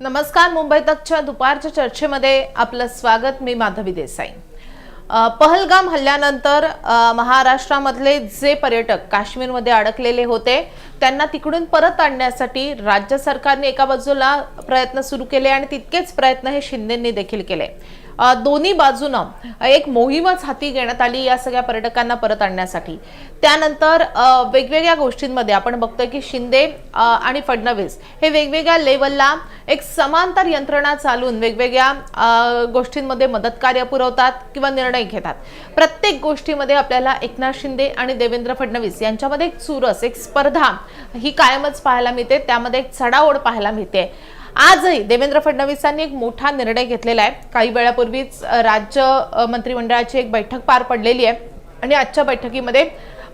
नमस्कार मुंबई तकच्या दुपारच्या चर्चेमध्ये आपलं स्वागत. मी माधवी देसाई. पहलगाम हल्ल्यानंतर महाराष्ट्रामधले जे पर्यटक काश्मीरमध्ये अडकलेले होते त्यांना तिकडून परत आणण्यासाठी राज्य सरकारने एका बाजूला प्रयत्न सुरू केले आणि तितकेच प्रयत्न हे शिंदेंनी देखील केले. दोन्ही बाजूनं एक मोहीमच हाती घेण्यात आली या सगळ्या पर्यटकांना परत आणण्यासाठी. त्यानंतर वेगवेगळ्या गोष्टींमध्ये आपण बघतोय की शिंदे आणि फडणवीस हे वेगवेगळ्या लेवलला एक समांतर यंत्रणा चालून वेगवेगळ्या गोष्टींमध्ये मदत कार्य पुरवतात किंवा निर्णय घेतात. प्रत्येक गोष्टीमध्ये आपल्याला एकनाथ शिंदे आणि देवेंद्र फडणवीस यांच्यामध्ये एक चुरस एक स्पर्धा ही कायमच पाहायला मिळते. त्यामध्ये एक चढाओढ पाहायला मिळते. आजही देवेंद्र फडणवीसांनी एक मोठा निर्णय घेतलेला आहे. काही वेळापूर्वीच राज्य मंत्रिमंडळाची एक बैठक पार पडलेली आहे. आणि आजच्या बैठकीमध्ये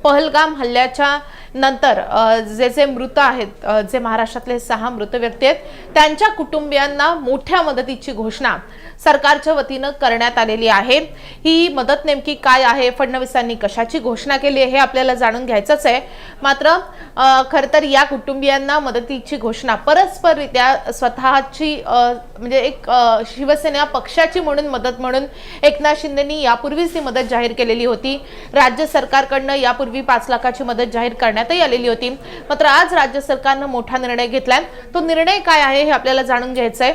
पहलगाम हल्ल्याच्या नंतर जे जे मृत आहेत जे महाराष्ट्रातले सहा मृत व्यक्ती आहेत त्यांच्या कुटुंबियांना मोठ्या मदतीची घोषणा सरकारच्या वतीनं करण्यात आलेली आहे. ही मदत नेमकी काय आहे? फडणवीसांनी कशाची घोषणा केली आहे हे आपल्याला जाणून घ्यायचंच आहे. मात्र खरं तर या कुटुंबियांना मदतीची घोषणा परस्पररित्या स्वतःची म्हणजे एक शिवसेना पक्षाची म्हणून मदत म्हणून एकनाथ शिंदेनी यापूर्वीच ही मदत जाहीर केलेली होती. राज्य सरकारकडनं यापूर्वी पाच लाखाची मदत जाहीर करण्यात करण्यातही आलेली होती. मात्र आज राज्य सरकारनं मोठा निर्णय घेतलाय. तो निर्णय काय आहे हे आपल्याला जाणून घ्यायचं आहे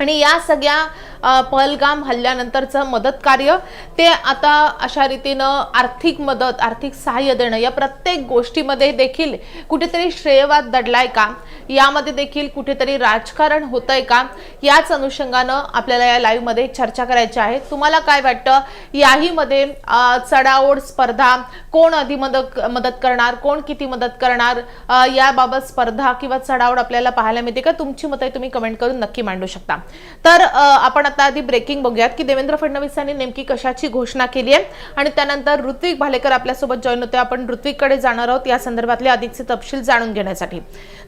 आणि या सगळ्या पहलगाम हल्ल्यानंतरचं मदत कार्य. ते आता अशा रीतीनं आर्थिक मदत आर्थिक सहाय्य देणं या प्रत्येक गोष्टीमध्ये देखील कुठेतरी श्रेयवाद दडलाय का? यामध्ये देखील कुठेतरी राजकारण होतंय का? याच अनुषंगानं आपल्याला या लाईव्हमध्ये चर्चा करायची आहे. तुम्हाला काय वाटतं? याही मध्ये चढाओढ स्पर्धा कोण अधिक मदत मदत करणार? कोण किती मदत करणार? याबाबत स्पर्धा किंवा चढाओढ आपल्याला पाहायला मिळते का? तुमची मतं तुम्ही कमेंट करून नक्की मांडू शकता. तर आपण आता आधी ब्रेकिंग बघूयात की देवेंद्र फडणवीसांनी नेमकी कशाची घोषणा केली आहे? आणि त्यानंतर ऋत्विक भालेकर आपल्यासोबत जॉईन होते आपण ऋत्विककडे जाणार आहोत. या संदर्भातले अधिकचे तपशील जाणून घेण्यासाठी.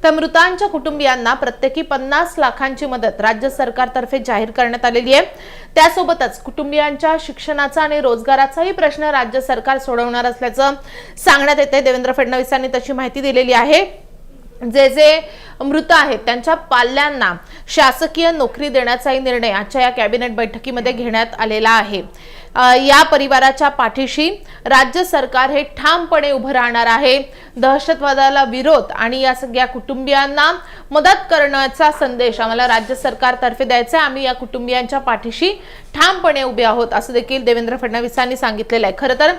तर मृतांच्या कुटुंबियांना प्रत्येकी पन्नास लाखांची मदत राज्य सरकारतर्फे जाहीर करण्यात आलेली आहे. त्यासोबतच कुटुंबियांच्या शिक्षणाचा आणि रोजगाराचाही प्रश्न राज्य सरकार सोडवणार असल्याचं सांगण्यात येते देवेंद्र फडणवीसांनी तशी माहिती दिलेली आहे. जे जे मृत आहेत त्यांच्या पाल्यांना शासकीय नोकरी देण्याचाही निर्णय आजच्या या कॅबिनेट बैठकीमध्ये घेण्यात आलेला आहे. या परिवाराच्या पाठीशी राज्य सरकार हे ठामपणे उभं राहणार आहे. दहशतवादाला विरोध आणि या सगळ्या कुटुंबियांना मदत करण्याचा संदेश आम्हाला राज्य सरकारतर्फे द्यायचा आहे. आम्ही या कुटुंबियांच्या पाठीशी ठामपणे उभे आहोत असं देखील देवेंद्र फडणवीसांनी सांगितलेलं आहे. खरं तर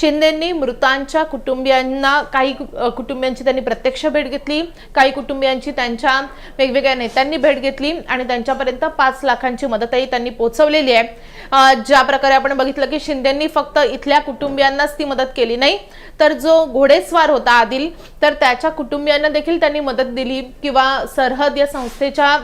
शिंदेंनी मृतांच्या कुटुंबियांना काही कुटुंबियांची त्यांनी प्रत्यक्ष भेट घेतली काही कुटुंबियांची त्यांच्या वेगवेगळ्या नेत्यांनी भेट घेतली आणि त्यांच्यापर्यंत पाच लाखांची मदतही त्यांनी पोहोचवलेली आहे. ज्या प्रकारे आपण बघितलं की शिंदेंनी फक्त इथल्या कुटुंबियांनाच ती मदत केली नाही. तर जो घोडेस्वार होता आदिल तर त्याच्या कुटुंबियांना देखील त्यांनी मदत दिली किंवा सरहद या संस्थेच्या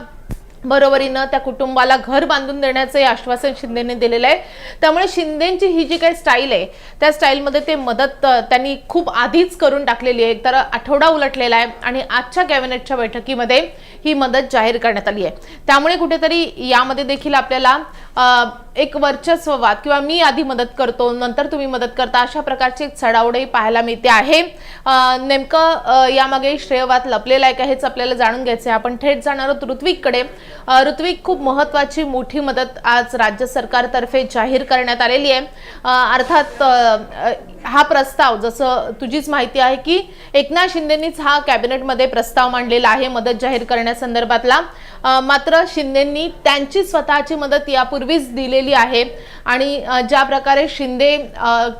बरोबरीनं त्या कुटुंबाला घर बांधून देण्याचं आश्वासन शिंदेने दिलेलं आहे. त्यामुळे शिंदेची ही जी काही स्टाईल आहे त्या स्टाईलमध्ये ते मदत त्यांनी खूप आधीच करून टाकलेली आहे. तर आठवडा उलटलेला आहे आणि आजच्या कॅबिनेटच्या बैठकीमध्ये ही मदत जाहीर करण्यात आली आहे. त्यामुळे कुठेतरी यामध्ये देखील आपल्याला एक वर्चस्ववाद किंवा मी आधी मदत करतो नंतर तुम्ही मदत करता अशा प्रकारची एक चढावडही पाहायला मिळते आहे. नेमकं यामागे श्रेयवाद लपलेला आहे का हेच आपल्याला जाणून घ्यायचं आहे आपण थेट जाणार आहोत ऋत्विककडे. ऋत्विक खूप महत्वाची मोठी मदत आज राज्य सरकारतर्फे जाहीर करण्यात आलेली आहे. अर्थात हा प्रस्ताव जसं तुझीच माहिती आहे की एकनाथ शिंदेनीच हा कॅबिनेटमध्ये प्रस्ताव मांडलेला आहे मदत जाहीर करण्यासंदर्भातला. मात्र शिंदेंनी त्यांची स्वतःची मदत यापूर्वीच दिलेली आहे आणि ज्या प्रकारे शिंदे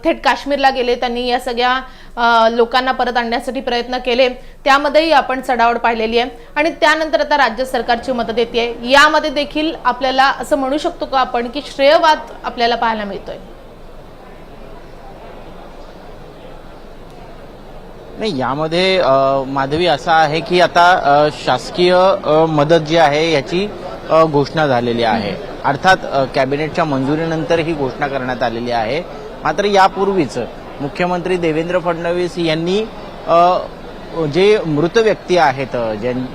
थेट काश्मीरला गेले त्यांनी या सगळ्या लोकांना परत आणण्यासाठी प्रयत्न केले त्यामध्येही आपण चढावड पाहिलेली आहे. आणि त्यानंतर आता राज्य सरकारची मदत येते. यामध्ये देखील आपल्याला असं म्हणू शकतो का आपण की श्रेयवाद आपल्याला पाहायला मिळतोय? नाही यामध्ये माधवी असा आहे की आता शासकीय मदत जी आहे याची घोषणा झालेली आहे. अर्थात कॅबिनेटच्या मंजुरीनंतर ही घोषणा करण्यात आलेली आहे. मात्र यापूर्वीच मुख्यमंत्री देवेंद्र फडणवीस यांनी जे मृत व्यक्ती आहेत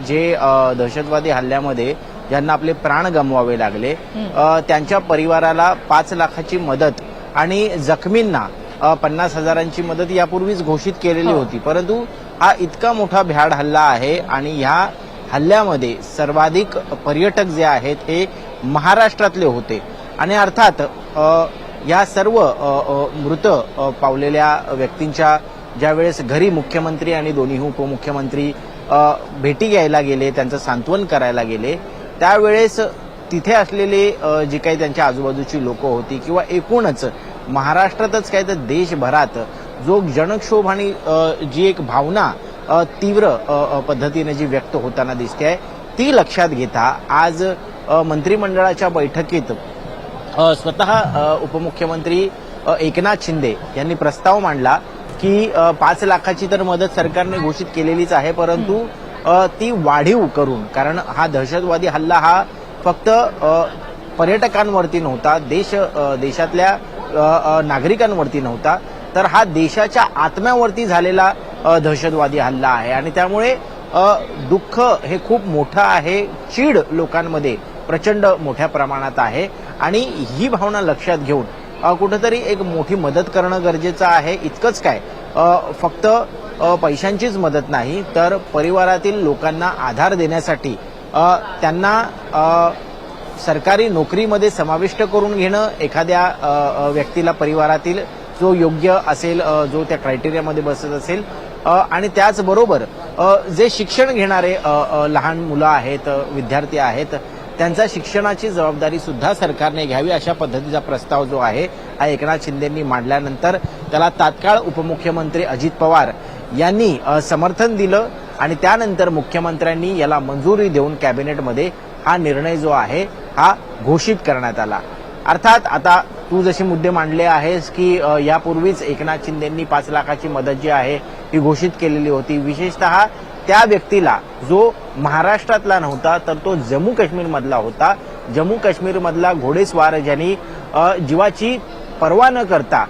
जे अ, दहशतवादी हल्ल्यामध्ये ज्यांना आपले प्राण गमवावे लागले त्यांच्या परिवाराला पाच लाखाची मदत आणि जखमींना पन्नास हजारांची मदत यापूर्वीच घोषित केलेली हो. होती परंतु हा इतका मोठा भ्याड हल्ला आहे आणि ह्या हल्ल्यामध्ये सर्वाधिक पर्यटक जे आहेत हे महाराष्ट्रातले होते आणि अर्थात या सर्व मृत पावलेल्या व्यक्तींच्या ज्यावेळेस घरी मुख्यमंत्री आणि दोन्ही उपमुख्यमंत्री भेटी घ्यायला गेले त्यांचं सांत्वन करायला गेले त्यावेळेस तिथे असलेले जी काही त्यांच्या आजूबाजूची लोक होती किंवा एकूणच महाराष्ट्रातच काय तर देशभरात जो जनक्षोभ आणि जी एक भावना तीव्र पद्धतीने जी व्यक्त होताना दिसते आहे ती लक्षात घेता आज मंत्रिमंडळाच्या बैठकीत स्वतः उपमुख्यमंत्री एकनाथ शिंदे यांनी प्रस्ताव मांडला की पाच लाखाची तर मदत सरकारने घोषित केलेलीच आहे परंतु ती वाढीव करून कारण हा दहशतवादी हल्ला हा फक्त पर्यटकांवरती नव्हता देश देशातल्या नागरिकांवरती नव्हता. तर हा देशाच्या आत्म्यावरती झालेला दहशतवादी हल्ला आहे. आणि त्यामुळे दुःख हे खूप मोठं आहे. चीड लोकांमध्ये प्रचंड मोठ्या प्रमाणात आहे. आणि ही भावना लक्षात घेऊन कुठंतरी एक मोठी मदत करणं गरजेचं आहे. इतकंच काय फक्त पैशांचीच मदत नाही तर परिवारातील लोकांना आधार देण्यासाठी त्यांना सरकारी नोकरीमध्ये समाविष्ट करून घेणं एखाद्या व्यक्तीला परिवारातील जो योग्य असेल जो त्या क्रायटेरियामध्ये बसत असेल आणि त्याचबरोबर जे शिक्षण घेणारे लहान मुलं आहेत विद्यार्थी आहेत त्यांचा शिक्षणाची जबाबदारी सुद्धा सरकारने घ्यावी अशा पद्धतीचा प्रस्ताव जो आहे हा एकनाथ शिंदेंनी मांडल्यानंतर त्याला तात्काळ उपमुख्यमंत्री अजित पवार यांनी समर्थन दिलं. आणि त्यानंतर मुख्यमंत्र्यांनी याला मंजुरी देऊन कॅबिनेटमध्ये हा निर्णय जो आहे हा घोषित करण्यात आला. अर्थात आता तू जसे मुद्दे मांडले आहेस की यापूर्वीच एकनाथ शिंदेंनी पाच लाखाची मदत जी आहे ही घोषित केलेली होती. विशेषतः त्या व्यक्तीला जो महाराष्ट्रातला नव्हता तर तो जम्मू काश्मीरमधला होता. जम्मू काश्मीरमधला घोडेस्वार ज्यांनी जीवाची पर्वा न करता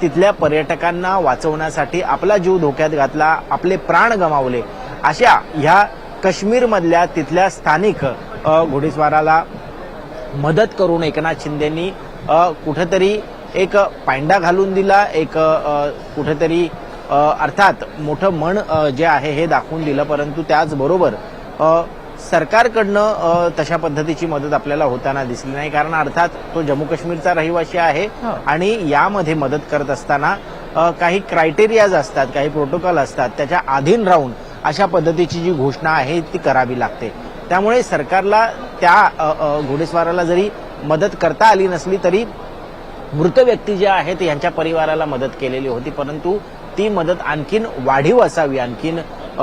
तिथल्या पर्यटकांना वाचवण्यासाठी आपला जीव धोक्यात घातला आपले प्राण गमावले. अशा ह्या काश्मीरमधल्या तिथल्या स्थानिक घोडेस्वाराला मदत करून एकनाथ शिंदेंनी कुठेतरी एक पांडा घालून दिला एक कुठेतरी अर्थात मोठं मन जे आहे हे दाखवून दिलं परंतु त्याचबरोबर सरकारकडनं तशा पद्धतीची मदत आपल्याला होताना दिसली नाही. कारण अर्थात तो जम्मू काश्मीरचा रहिवासी आहे हो. आणि यामध्ये मदत करत असताना काही क्रायटेरियाज असतात काही प्रोटोकॉल असतात. त्याच्या अधीन राहून अशा पद्धतीची जी घोषणा आहे ती करावी लागते. त्यामुळे सरकारला त्या घोडेस्वाराला जरी मदत करता आली नसली तरी मृत व्यक्ती जे आहेत यांच्या परिवाराला मदत केलेली होती. परंतु ती मदत आणखीन वाढीव असावी आणखीन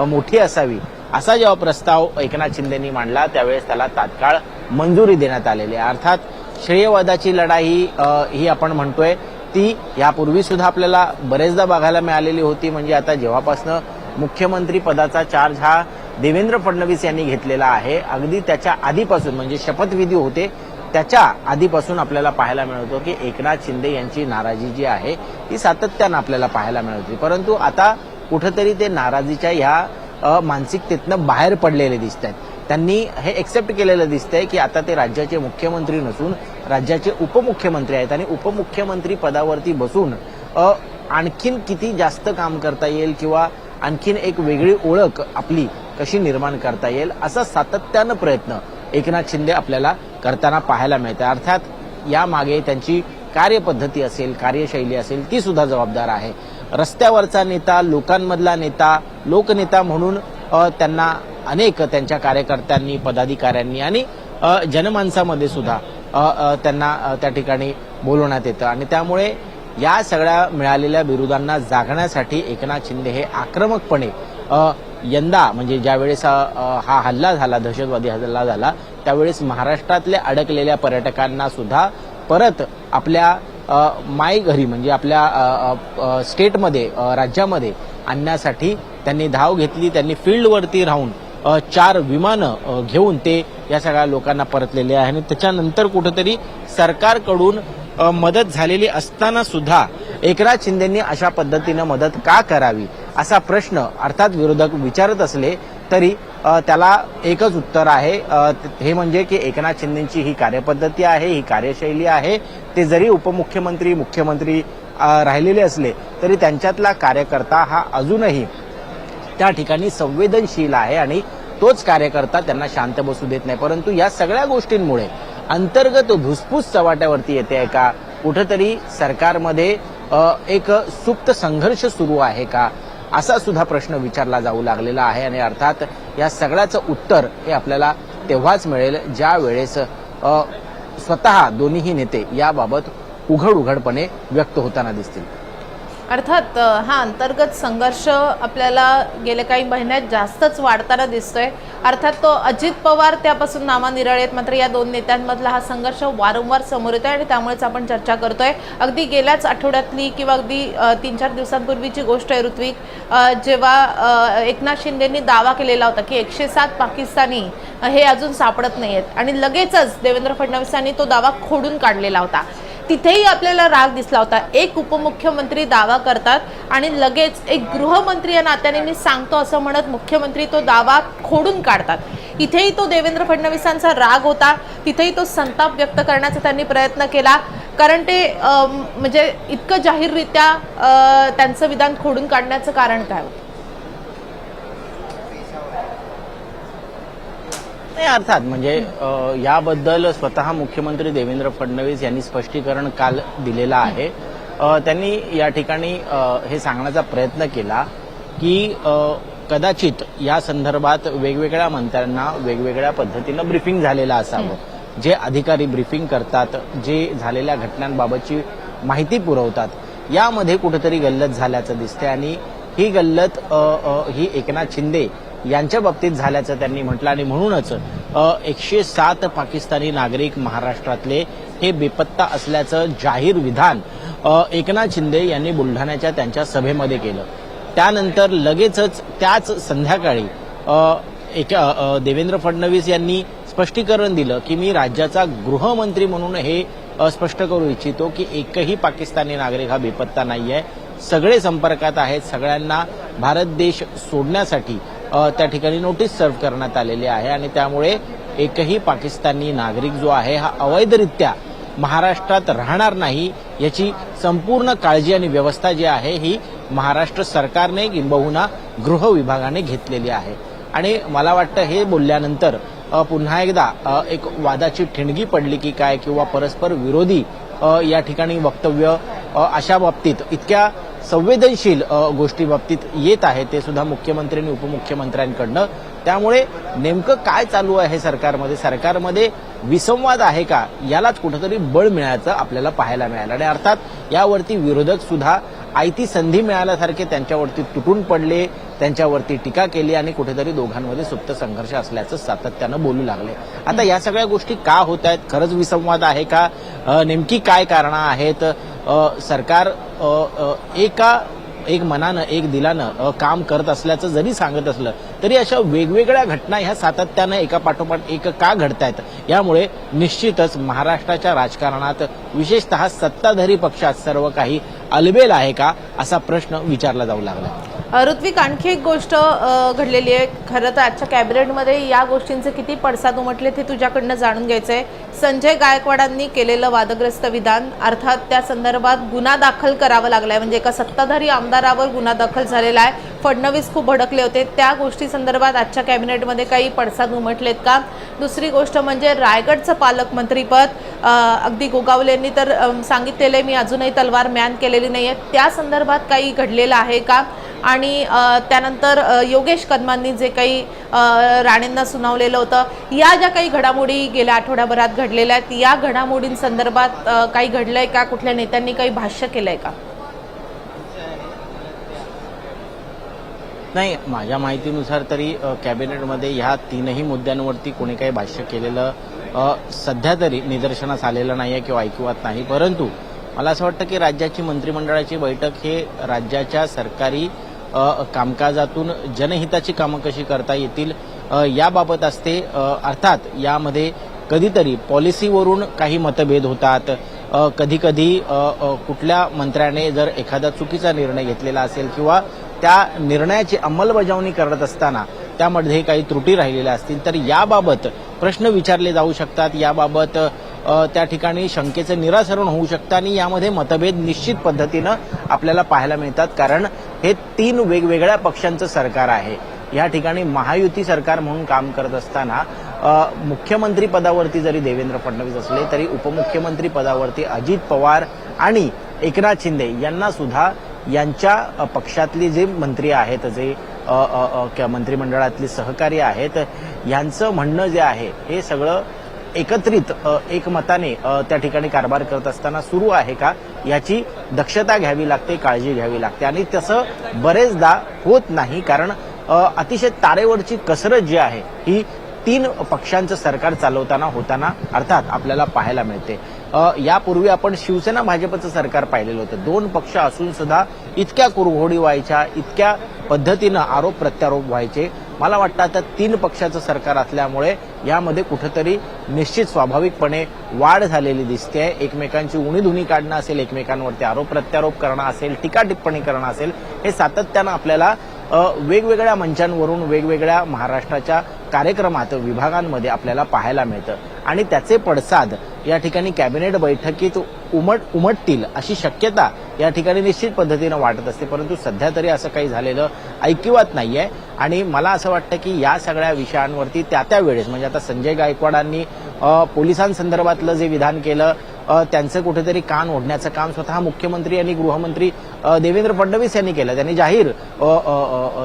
मोठी असावी. असा जेव्हा प्रस्ताव एकनाथ शिंदेनी मांडला त्यावेळेस त्याला तात्काळ मंजुरी देण्यात आलेली आहे. अर्थात श्रेयवादाची लढाई ही आपण म्हणतोय ती यापूर्वी सुद्धा आपल्याला बरेचदा बघायला मिळालेली होती. म्हणजे आता जेव्हापासनं मुख्यमंत्री पदाचा चार्ज हा देवेंद्र फडणवीस यांनी घेतलेला आहे. अगदी त्याच्या आधीपासून म्हणजे शपथविधी होते त्याच्या आधीपासून आपल्याला पाहायला मिळतो की एकनाथ शिंदे यांची नाराजी जी आहे ती सातत्यानं आपल्याला पाहायला मिळत. होती परंतु आता कुठंतरी ते नाराजीच्या ह्या मानसिकतेतनं बाहेर पडलेले दिसत आहेत त्यांनी हे एक्सेप्ट केलेलं दिसतंय की आता ते राज्याचे मुख्यमंत्री नसून राज्याचे उपमुख्यमंत्री आहेत आणि उपमुख्यमंत्री पदावरती बसून आणखीन किती जास्त काम करता येईल किंवा आणखीन एक वेगळी ओळख आपली कशी निर्माण करता येईल असा सातत्यानं प्रयत्न एकनाथ शिंदे आपल्याला करताना पाहायला मिळते अर्थात यामागे त्यांची कार्यपद्धती असेल कार्यशैली असेल ती सुद्धा जबाबदार आहे. रस्त्यावरचा नेता लोकांमधला नेता लोकनेता म्हणून त्यांना अनेक त्यांच्या कार्यकर्त्यांनी पदाधिकाऱ्यांनी आणि जनमानसामध्ये सुद्धा त्यांना त्या ठिकाणी बोलवण्यात येतं. आणि त्यामुळे या सगळ्या मिळालेल्या बिरुदांना जागण्यासाठी एकनाथ शिंदे हे आक्रमकपणे यंदा म्हणजे ज्यावेळेस हा हल्ला झाला दहशतवादी हल्ला झाला त्यावेळेस महाराष्ट्रातल्या अडकलेल्या पर्यटकांना सुद्धा परत आपल्या माय घरी म्हणजे आपल्या स्टेटमध्ये राज्यामध्ये आणण्यासाठी त्यांनी धाव घेतली त्यांनी फील्डवरती राहून चार विमानं घेऊन ते या सगळ्या लोकांना परतलेले आहे आणि त्याच्यानंतर कुठंतरी सरकारकडून मदत झालेली असताना सुद्धा एकनाथ शिंदेंनी अशा पद्धतीनं मदत का करावी असा प्रश्न अर्थात विरोधक विचारत असले तरी त्याला एकच उत्तर आहे हे म्हणजे की एकनाथ शिंदेची ही कार्यपद्धती आहे ही कार्यशैली आहे. ते जरी उपमुख्यमंत्री मुख्यमंत्री राहिलेले असले तरी त्यांच्यातला कार्यकर्ता हा अजूनही त्या ठिकाणी संवेदनशील आहे आणि तोच कार्यकर्ता त्यांना शांत बसू देत नाही. परंतु या सगळ्या गोष्टींमुळे अंतर्गत धुसफूस चव्हाट्यावरती येते आहे का? कुठंतरी सरकारमध्ये एक सुप्त संघर्ष सुरू आहे का? असा सुद्धा प्रश्न विचारला जाऊ लागलेला आहे आणि अर्थात या सगळ्याचं उत्तर हे आपल्याला तेव्हाच मिळेल ज्या वेळेस स्वतः दोन्हीही नेते याबाबत उघड उघडपणे व्यक्त होताना दिसतील. अर्थात हा अंतर्गत संघर्ष आपल्याला गेल्या काही महिन्यात जास्तच वाढताना दिसतोय. अर्थात तो अजित पवार त्यापासून नामानिरळ आहेत. मात्र या दोन नेत्यांमधला हा संघर्ष वारंवार समोर येतोय आणि त्यामुळेच आपण चर्चा करतोय. अगदी गेल्याच आठवड्यातली किंवा अगदी तीन चार दिवसांपूर्वीची गोष्ट आहे ऋत्विक. जेव्हा एकनाथ शिंदेंनी दावा केलेला होता की एकशे सात पाकिस्तानी हे अजून सापडत नाही आहेत आणि लगेचच देवेंद्र फडणवीसांनी तो दावा खोडून काढलेला होता. तिथेही आपल्याला राग दिसला होता. एक उपमुख्यमंत्री दावा करतात आणि लगेच एक गृहमंत्री या नात्याने मी सांगतो असं म्हणत मुख्यमंत्री तो दावा खोडून काढतात. इथेही तो देवेंद्र फडणवीसांचा राग होता. तिथेही तो संताप व्यक्त करण्याचा त्यांनी प्रयत्न केला. कारण ते म्हणजे इतकं जाहीररित्या त्यांचं विधान खोडून काढण्याचं कारण काय होतं? नाही अर्थात म्हणजे याबद्दल स्वतः मुख्यमंत्री देवेंद्र फडणवीस यांनी स्पष्टीकरण काल दिलेलं आहे. त्यांनी या ठिकाणी हे सांगण्याचा प्रयत्न केला की कदाचित या संदर्भात वेगवेगळ्या मंत्र्यांना वेगवेगळ्या पद्धतीनं ब्रिफिंग झालेलं असावं. जे अधिकारी ब्रिफिंग करतात जे झालेल्या घटनांबाबतची माहिती पुरवतात यामध्ये कुठेतरी गल्लत झाल्याचं दिसते आणि ही गल्लत ही एकनाथ शिंदे यांच्या बाबतीत झाल्याचं त्यांनी म्हटलं आणि म्हणूनच एकशे सात पाकिस्तानी नागरिक महाराष्ट्रातले हे बेपत्ता असल्याचं जाहीर विधान एकनाथ शिंदे यांनी बुलढाण्याच्या त्यांच्या सभेमध्ये केलं. त्यानंतर लगेचच त्याच संध्याकाळी एक देवेंद्र फडणवीस यांनी स्पष्टीकरण दिलं की मी राज्याचा गृहमंत्री म्हणून हे स्पष्ट करू इच्छितो की एकही पाकिस्तानी नागरिक हा बेपत्ता नाहीये. सगळे संपर्कात आहेत. सगळ्यांना भारत देश सोडण्यासाठी त्या ठिकाणी नोटीस सर्व्ह करण्यात आलेली आहे आणि त्यामुळे एकही पाकिस्तानी नागरिक जो आहे हा अवैधरित्या महाराष्ट्रात राहणार नाही याची संपूर्ण काळजी आणि व्यवस्था जी आहे ही महाराष्ट्र सरकारने किंबहुना गृह विभागाने घेतलेली आहे. आणि मला वाटतं हे बोलल्यानंतर पुन्हा एकदा एक वादाची ठिणगी पडली की काय किंवा परस्पर विरोधी या ठिकाणी वक्तव्य अशा बाबतीत इतक्या संवेदनशील गोष्टी बाबतीत येत आहे ते सुद्धा मुख्यमंत्री आणि उपमुख्यमंत्र्यांकडनं. त्यामुळे नेमकं काय चालू आहे सरकारमध्ये? सरकारमध्ये विसंवाद आहे का? यालाच कुठंतरी बळ मिळायचं आपल्याला पाहायला मिळालं. आणि अर्थात यावरती विरोधक सुद्धा आयती संधी मिळाल्यासारखे त्यांच्यावरती तुटून पडले त्यांच्यावरती टीका केली आणि कुठेतरी दोघांमध्ये सुप्त संघर्ष असल्याचं सातत्यानं बोलू लागले. आता या सगळ्या गोष्टी का होत आहेत? खरंच विसंवाद आहे का? नेमकी काय कारणं आहेत? सरकार एका एक मनानं एक दिलानं काम करत असल्याचं जरी सांगत असलं तरी अशा वेगवेगळ्या घटना ह्या सातत्यानं एका पाठोपाठ एक का घडतायत? यामुळे निश्चितच महाराष्ट्राच्या राजकारणात विशेषतः सत्ताधारी पक्षात सर्व काही अलबेल आहे का असा प्रश्न विचारला जाऊ लागला ऋत्विक आणखी एक गोष्ट घडलेली आहे. खरं तर आजच्या कॅबिनेटमध्ये या गोष्टींचे किती पडसाद उमटले ते तुझ्याकडनं जाणून घ्यायचं आहे संजय गायकवाडांनी केलेलं वादग्रस्त विधान अर्थात त्या संदर्भात गुन्हा दाखल करावा लागलाय. म्हणजे एका सत्ताधारी आमदारावर गुन्हा दाखल झालेला आहे. फडणवीस खूप भडकले होते. त्या गोष्टी संदर्भात आजच्या कॅबिनेटमध्ये काही पडसाद उमटलेत का? दुसरी गोष्ट म्हणजे रायगडचं पालकमंत्रीपद अगदी गोगावलेंनी तर सांगितलेलं आहे. मी अजूनही तलवार मॅन केलेली नाही आहे त्या संदर्भात काही घडलेलं आहे का? आणि त्यानंतर योगेश कदमांनी जे काही राणेंना सुनावलेलं होतं या ज्या काही घडामोडी गेल्या आठवड्याभरात घडलेल्या आहेत या घडामोडींसंदर्भात अ, काही घडलंय का? कुठल्या नेत्यांनी काही भाष्य केलंय का? नाही माझ्या माहितीनुसार तरी कॅबिनेटमध्ये ह्या तीनही मुद्द्यांवरती कोणी काही भाष्य केलेलं सध्या तरी निदर्शनास आलेलं नाही आहे किंवा ऐकिवात नाही. परंतु मला असं वाटतं की राज्याची मंत्रिमंडळाची बैठक हे राज्याच्या सरकारी कामकाजातून जनहिताची कामं कशी करता येतील याबाबत असते अर्थात यामध्ये कधीतरी पॉलिसीवरून काही मतभेद होतात. कधीकधी कुठल्या मंत्र्याने जर एखादा चुकीचा निर्णय घेतलेला असेल किंवा त्या निर्णयाची अंमलबजावणी करत असताना त्यामध्ये काही त्रुटी राहिलेल्या असतील तर याबाबत प्रश्न विचारले जाऊ शकतात. याबाबत त्या ठिकाणी शंकेचं निरासरण होऊ शकतं आणि यामध्ये मतभेद निश्चित पद्धतीनं आपल्याला पाहायला मिळतात. कारण हे तीन वेगवेगळ्या पक्षांचं सरकार आहे. या ठिकाणी महायुती सरकार म्हणून काम करत असताना मुख्यमंत्री पदावरती जरी देवेंद्र फडणवीस असले तरी उपमुख्यमंत्री पदावरती अजित पवार आणि एकनाथ शिंदे यांना सुद्धा यांच्या पक्षातली जे मंत्री आहेत जे अ, अ, मंत्रिमंडळातले सहकारी आहेत यांचं म्हणणं जे आहे हे सगळं एकत्रित एकमताने त्या ठिकाणी कारभार करत असताना सुरू आहे का? याची दक्षता घ्यावी लागते काळजी घ्यावी लागते. आणि तसं बरेचदा होत नाही कारण अतिशय तारेवरची कसरत जी आहे ही तीन पक्षांचं सरकार चालवताना होताना अर्थात आपल्याला पाहायला मिळते. यापूर्वी आपण शिवसेना भाजपचं सरकार पाहिलेलं होतं. दोन पक्ष असून सुद्धा इतक्या कुरघोडी व्हायच्या इतक्या पद्धतीनं आरोप प्रत्यारोप व्हायचे. मला वाटतं आता तीन पक्षाचं सरकार असल्यामुळे यामध्ये कुठंतरी निश्चित स्वाभाविकपणे वाढ झालेली दिसते एकमेकांची उणीधुणी काढणं असेल एकमेकांवरती आरोप प्रत्यारोप करणं असेल टीका टिप्पणी करणं असेल हे सातत्यानं आपल्याला वेगवेगळ्या मंचांवरून वेगवेगळ्या महाराष्ट्राच्या कार्यक्रमात विभागांमध्ये आपल्याला पाहायला मिळतं. आणि त्याचे पडसाद या ठिकाणी कॅबिनेट बैठकीत उमट उमटतील अशी शक्यता या ठिकाणी निश्चित पद्धतीनं वाटत असते. परंतु सध्या तरी असं काही झालेलं ऐकिवात नाहीये. आणि मला असं वाटतं की या सगळ्या विषयांवरती त्या त्या वेळेस म्हणजे आता संजय गायकवाडांनी पोलिसांसंदर्भातलं जे विधान केलं त्यांचं कुठेतरी कान ओढण्याचं काम स्वतः मुख्यमंत्री आणि गृहमंत्री देवेंद्र फडणवीस यांनी केलं. त्यांनी जाहीर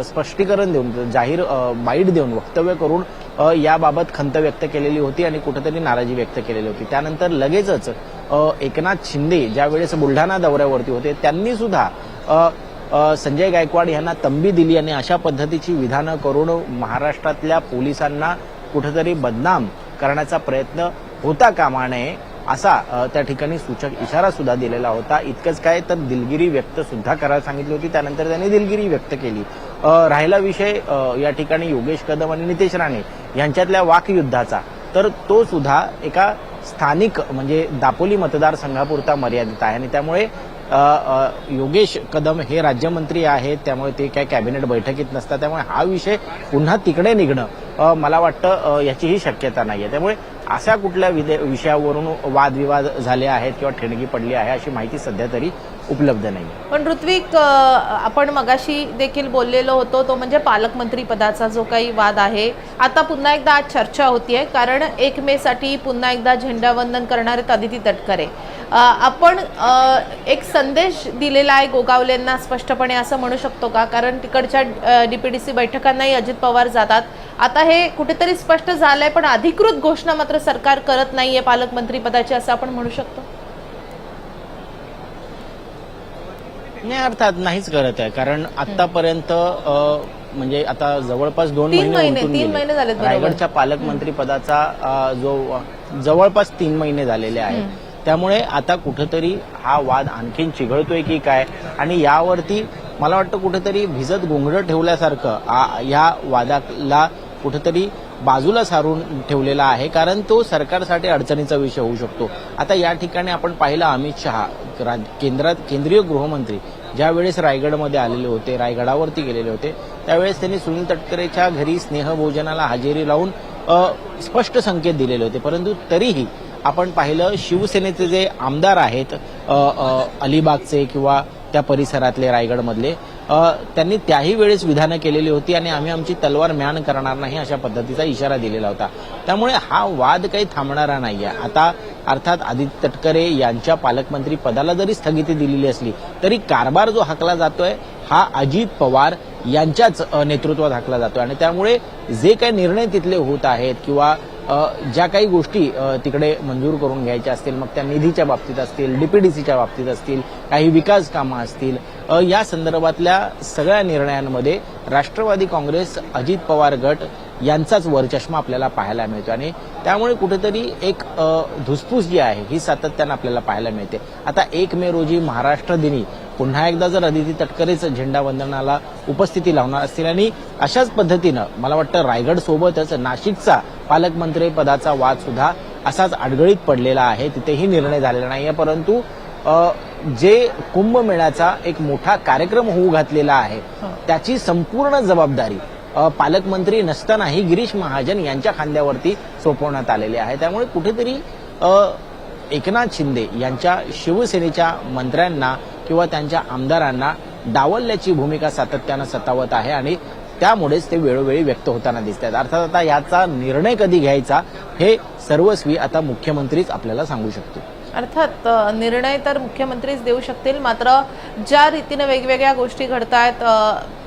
स्पष्टीकरण देऊन जाहीर माईट बाईट देऊन वक्तव्य करून याबाबत खंत व्यक्त केलेली होती आणि कुठेतरी नाराजी व्यक्त केलेली होती. त्यानंतर लगेचच एकनाथ शिंदे ज्यावेळेस बुलढाणा दौऱ्यावरती होते त्यांनी सुद्धा संजय गायकवाड यांना तंबी दिली आणि अशा पद्धतीची विधानं करून महाराष्ट्रातल्या पोलिसांना कुठेतरी बदनाम करण्याचा प्रयत्न होता कामा नये असा त्या ठिकाणी सूचक इशारा सुद्धा दिलेला होता. इतकंच काय तर दिलगिरी व्यक्त सुद्धा करायला सांगितली होती. त्यानंतर त्यांनी दिलगिरी व्यक्त केली. राहिला विषय या ठिकाणी योगेश कदम आणि नितेश राणे यांच्यातल्या वाकयुद्धाचा. तर तो सुद्धा एका स्थानिक म्हणजे दापोली मतदारसंघापुरता मर्यादित आहे. आणि त्यामुळे योगेश कदम हे राज्यमंत्री आहेत त्यामुळे ते काय कॅबिनेट बैठकीत नसतात. त्यामुळे हा विषय पुन्हा तिकडे निघणं मला वाटतं याचीही शक्यता नाही आहे त्यामुळे अशा कुठल्या विषयावरून वादविवाद झाले आहेत किंवा ठिणगी पडली आहे अशी माहिती सध्या तरी उपलब्ध नाही पण ऋत्विक आपण मगाशी देखील बोललेलो होतो तो म्हणजे पालकमंत्री पदाचा जो काही वाद आहे आता पुन्हा एकदा आज चर्चा होतीये कारण एक मे साठी पुन्हा एकदा झेंडावंदन करणार अदिती तटकरे. आपण एक संदेश दिलेला आहे गोगावलेंना स्पष्टपणे असं म्हणू शकतो का? कारण तिकडच्या डीपीडीसी बैठकांनाही अजित पवार जातात. आता हे कुठेतरी स्पष्ट झालंय पण अधिकृत घोषणा मात्र सरकार करत नाहीये पालकमंत्री पदाची असं आपण म्हणू शकतो? नाही अर्थात नाहीच करत आहे. कारण आतापर्यंत म्हणजे आता जवळपास दोन तीन महिने उलटून तीन गेले. महिने झालेत बरोबर. रायगडच्या पालकमंत्री पदाचा अ, जो जवळपास तीन महिने झालेले आहेत. त्यामुळे आता कुठंतरी हा वाद आणखीन चिघळतोय की काय? आणि यावरती मला वाटतं कुठेतरी भिजत गोंगडं ठेवल्यासारखं आ- या वादाला कुठेतरी बाजूला सारून ठेवलेला आहे. कारण तो सरकारसाठी अडचणीचा विषय होऊ शकतो. आता या ठिकाणी आपण पाहिलं अमित शहा केंद्रात केंद्रीय गृहमंत्री. ज्यावेळेस रायगडमध्ये आलेले होते रायगडावरती गेलेले होते त्यावेळेस त्यांनी सुनील तटकरेच्या घरी स्नेहभोजनाला हजेरी लावून स्पष्ट संकेत दिलेले होते. परंतु तरीही आपण पाहिलं शिवसेनेचे जे आमदार आहेत अलिबागचे किंवा त्या परिसरातले रायगडमधले त्यांनी त्याही वेळेस विधानं केलेली होती आणि आम्ही आमची तलवार म्यान करणार नाही अशा पद्धतीचा इशारा दिलेला होता. त्यामुळे हा वाद काही थांबणारा नाहीये. आता अर्थात आदित्य तटकरे यांच्या पालकमंत्री पदाला जरी स्थगिती दिलेली असली तरी कारभार जो हाकला जातोय हा अजित पवार यांच्याच नेतृत्वात हाकला जातोय. आणि त्यामुळे जे काही निर्णय तिथले होत आहेत किंवा ज्या काही गोष्टी तिकडे मंजूर करून घ्यायच्या असतील मग त्या निधीच्या बाबतीत असतील डीपीडीसीच्या बाबतीत असतील काही विकास कामं असतील या संदर्भातल्या सगळ्या निर्णयांमध्ये राष्ट्रवादी काँग्रेस अजित पवार गट यांचाच वरचष्मा आपल्याला पाहायला मिळतो. आणि त्यामुळे कुठेतरी एक धुसफूस जी आहे ही सातत्यानं आपल्याला पाहायला मिळते. आता एक मे रोजी महाराष्ट्र दिनी पुन्हा एकदा जर अदिती तटकरेच झेंडावंदनाला उपस्थिती लावणार असतील आणि अशाच पद्धतीनं मला वाटतं रायगड सोबतच नाशिकचा पालकमंत्री पदाचा वाद सुद्धा असाच अडगळीत पडलेला आहे. तिथेही निर्णय झालेला नाहीये. परंतु जे कुंभमेळ्याचा एक मोठा कार्यक्रम होऊ घातलेला आहे त्याची संपूर्ण जबाबदारी पालकमंत्री नसतानाही गिरीश महाजन यांच्या खांद्यावरती सोपवण्यात आलेली आहे. त्यामुळे कुठेतरी एकनाथ शिंदे यांच्या शिवसेनेच्या मंत्र्यांना किंवा त्यांच्या आमदारांना डावलल्याची भूमिका सातत्यानं सतावत आहे आणि त्यामुळेच ते वेळोवेळी व्यक्त होताना दिसत आहेत अर्थात आता याचा निर्णय कधी घ्यायचा हे सर्वस्वी आता मुख्यमंत्रीच आपल्याला सांगू शकतो अर्थात निर्णय तर मुख्यमंत्रीच देऊ शकतील मात्र ज्या रीतीनं वेगवेगळ्या गोष्टी घडत आहेत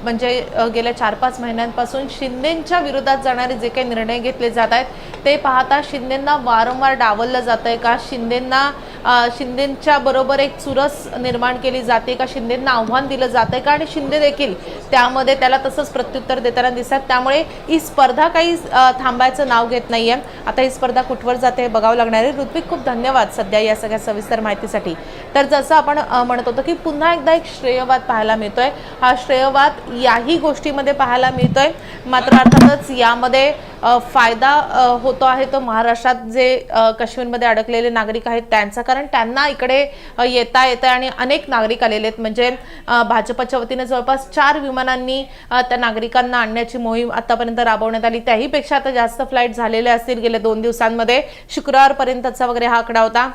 म्हणजे गेल्या चार पाच महिन्यांपासून शिंदेच्या विरोधात जाणारे जे काही निर्णय घेतले जात आहेत ते पाहता शिंदेंना वारंवार डावललं जात आहे का? शिंदेंना शिंदेंच्या शिंदेच्या बरोबर एक चुरस निर्माण केली जाते का? शिंदेंना आव्हान दिलं जात आहे का? आणि शिंदे देखील त्यामध्ये त्याला तसंच प्रत्युत्तर देताना दिसतात. त्यामुळे ही स्पर्धा काही थांबायचं नाव घेत नाहीये. आता ही स्पर्धा कुठवर जाते हे बघावं लागणार आहे. ऋत्विक खूप धन्यवाद. सध्या या सगळ्या सविस्तर माहितीसाठी. तर जसं आपण म्हणत होतो की पुन्हा एकदा एक श्रेयवाद पाहायला मिळतोय. हा श्रेयवाद याही गोष्टीमध्ये पाहायला मिळतोय. मात्र अर्थातच यामध्ये फायदा होतो आहे तो महाराष्ट्रात जे काश्मीरमध्ये अडकलेले नागरिक आहेत त्यांचा. कारण त्यांना इकडे येता येतं आणि अनेक नागरिक आलेले आहेत. म्हणजे भाजपच्या वतीने जवळपास चार विमानांनी त्या नागरिकांना आणण्याची मोहीम आतापर्यंत राबवण्यात आली. त्याहीपेक्षा आता जास्त फ्लाईट झालेले असतील गेल्या दोन दिवसांमध्ये. शुक्रवारपर्यंतचा वगैरे हा आकडा होता.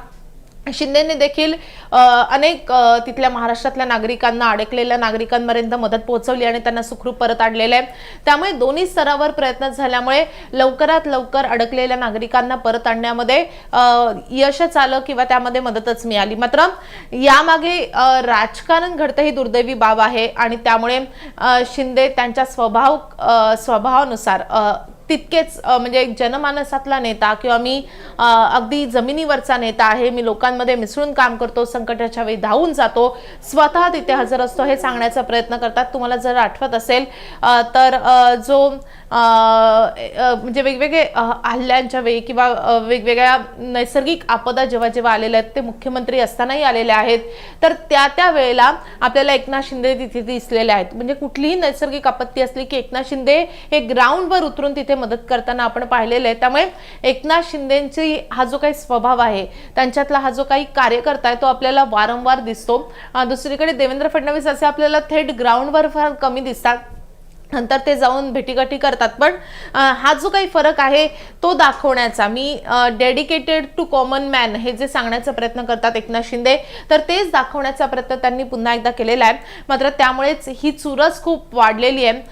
शिंदेने देखील अनेक तिथल्या महाराष्ट्रातल्या नागरिकांना अडकलेल्या नागरिकांपर्यंत मदत पोहोचवली आणि त्यांना सुखरूप परत आणलेलं आहे. त्यामुळे दोन्ही स्तरावर प्रयत्न झाल्यामुळे लवकरात लवकर अडकलेल्या नागरिकांना परत आणण्यामध्ये यशच आलं किंवा त्यामध्ये मदतच मिळाली. मात्र यामागे राजकारण घडतं ही दुर्दैवी बाब आहे आणि त्यामुळे शिंदे त्यांच्या स्वभाव स्वभावानुसार तितकेच म्हणजे एक जनमानसातला नेता किंवा मी अगदी जमिनीवरचा नेता आहे मी लोकांमध्ये मिसळून काम करतो संकटाच्या वेळी धावून जातो स्वतः तिथे हजर असतो हे सांगण्याचा प्रयत्न करतात. तुम्हाला जर आठवत असेल तर जो म्हणजे वेगवेगळे हल्ल्यांच्या वेळी किंवा वेगवेगळ्या नैसर्गिक आपदा जेव्हा जेव्हा आलेल्या आहेत ते मुख्यमंत्री असतानाही आलेले आहेत तर त्या त्या वेळेला आपल्याला एकनाथ शिंदे तिथे दिसलेले आहेत. म्हणजे कुठलीही नैसर्गिक आपत्ती असली की एकनाथ शिंदे हे ग्राउंडवर उतरून तिथे मदत करताना आपण पाहिलेलं आहे. त्यामुळे एकनाथ शिंदेची हा जो काही स्वभाव आहे त्यांच्यातला हा जो काही कार्यकर्ता आहे तो आपल्याला वारंवार दिसतो. दुसरीकडे देवेंद्र फडणवीस असे आपल्याला थेट ग्राउंडवर फार कमी दिसतात. नंतर ते जाऊन भेटीगाठी करतात. पण हा जो काही फरक आहे तो दाखवण्याचा मी डेडिकेटेड टू कॉमन मॅन हे जे सांगण्याचा प्रयत्न करतात एकनाथ शिंदे तर तेच दाखवण्याचा प्रयत्न त्यांनी पुन्हा एकदा केलेला आहे. मात्र त्यामुळेच ही चुरस खूप वाढलेली आहे.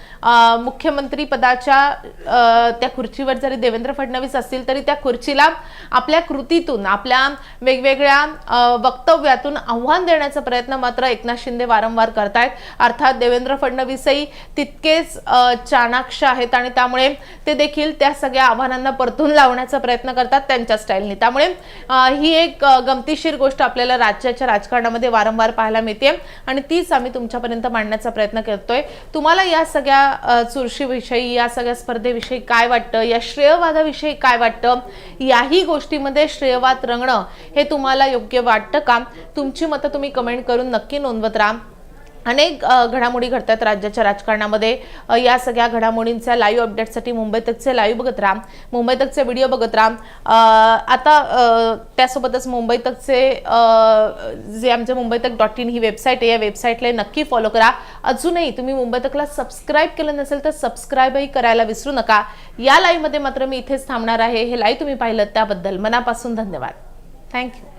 मुख्यमंत्री पदाच्या त्या खुर्चीवर जरी देवेंद्र फडणवीस असतील तरी त्या खुर्चीला आपल्या कृतीतून आपल्या वेगवेगळ्या वक्तव्यातून आव्हान देण्याचा प्रयत्न मात्र एकनाथ शिंदे वारंवार करतायत. अर्थात देवेंद्र फडणवीसही तितकेच चाणाक्ष आहेत आणि त्यामुळे ते देखील त्या सगळ्या आव्हानांना परतून लावण्याचा प्रयत्न करतात त्यांच्या स्टाईलने. त्यामुळे ही एक गमतीशीर गोष्ट आपल्याला राज्याच्या राजकारणामध्ये वारंवार पाहायला मिळते आणि तीच आम्ही तुमच्यापर्यंत मांडण्याचा प्रयत्न करतोय. तुम्हाला या सगळ्या चुरशीविषयी या सगळ्या स्पर्धेविषयी काय वाटतं? या श्रेयवादाविषयी काय वाटतं? याही गोष्टीमध्ये श्रेयवाद रंगणं हे तुम्हाला योग्य वाटतं का? तुमची मतं तुम्ही कमेंट करून नक्की नोंदवत राहा. अनेक घडामोडी घडतात राज्याच्या राजकारणामध्ये. या सगळ्या घडामोडींच्या लाईव्ह अपडेटसाठी मुंबई तकचे लाईव्ह बघत राहा. मुंबई तकचे व्हिडिओ बघत राहा. आता त्यासोबतच मुंबई तकचे जे आमचे मुंबई तक डॉट इन ही वेबसाईट आहे. या वेबसाईटला नक्की फॉलो करा. अजूनही तुम्ही मुंबई तकला सबस्क्राईब केलं नसेल तर सबस्क्राईबही करायला विसरू नका. या लाईव्हमध्ये मात्र मी इथेच थांबणार आहे. हे लाईव्ह तुम्ही पाहिलं त्याबद्दल. मनापासून धन्यवाद. थँक्यू